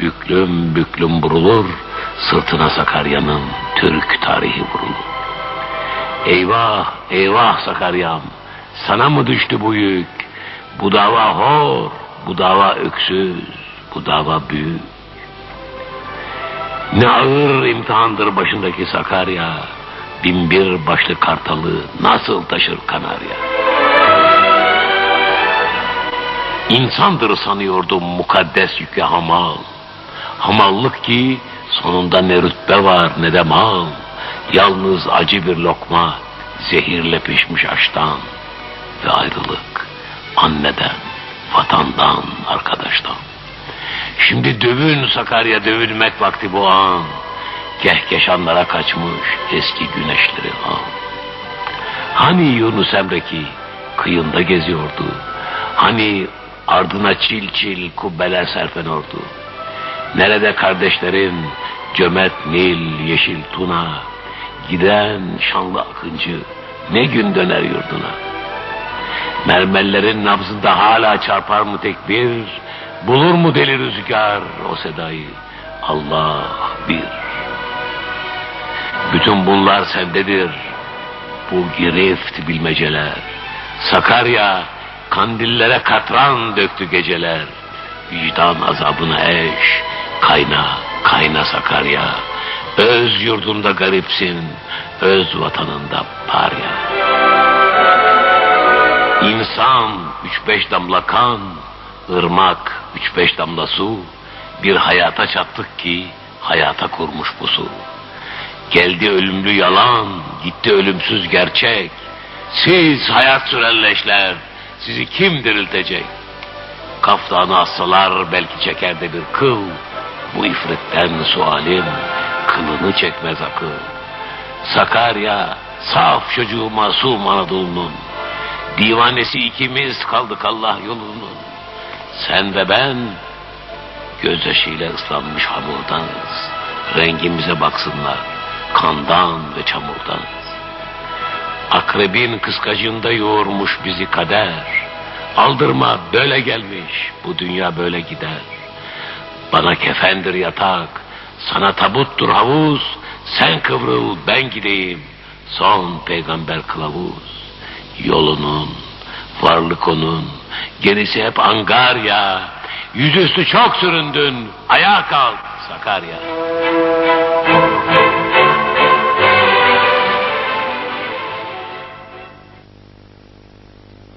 büklüm büklüm vurulur, sırtına Sakarya'nın Türk tarihi vurulur. Eyvah, eyvah Sakarya'm, sana mı düştü bu yük? Bu dava hor, bu dava öksüz, bu dava büyük. Ne ağır imtihandır başındaki Sakarya, bin bir başlı kartalı nasıl taşır Kanarya? İnsandır sanıyordum mukaddes yükü hamal. Hamallık ki sonunda ne rütbe var ne de mal. Yalnız acı bir lokma, zehirle pişmiş aştan. Ve ayrılık anneden, vatandan, arkadaştan. Şimdi dövün Sakarya dövülmek vakti bu an. Kehkeşanlara kaçmış eski güneşleri an. Hani Yunus Emre ki kıyında geziyordu. Hani ardına çil çil kubbeler serpen ordu. Nerede kardeşlerin cömert Nil, yeşil Tuna, giden şanlı akıncı ne gün döner yurduna. Mermerlerin nabzında hala çarpar mı tekbir, bulur mu deli rüzgar o sedayı, Allah bir. Bütün bunlar sendedir, bu girift bilmeceler. Sakarya kandillere katran döktü geceler. Vicdan azabına eş, kayna, kayna Sakarya. Öz yurdunda garipsin, öz vatanında parya. İnsan üç beş damla kan, ırmak üç beş damla su. Bir hayata çattık ki hayata kurmuş bu su. Geldi ölümlü yalan, gitti ölümsüz gerçek. Siz hayat sürelleşler, sizi kim diriltecek? Kaftanı assalar belki çeker de bir kıl. Bu ifritten sualim kılını çekmez akıl. Sakarya, saf çocuğu masum Anadolu'nun. Divanesi ikimiz kaldık Allah yolunun. Sen ve ben gözyaşıyla ıslanmış hamurdanız. Rengimize baksınlar, kandan ve çamurdan. Akrebin kıskacında yoğurmuş bizi kader. Aldırma böyle gelmiş, bu dünya böyle gider. Bana kefendir yatak, sana tabuttur havuz. Sen kıvrıl ben gideyim, son peygamber kılavuz. Yolunun, varlık onun, gerisi hep angarya. Yüzüstü çok süründün, ayağa kalk Sakarya.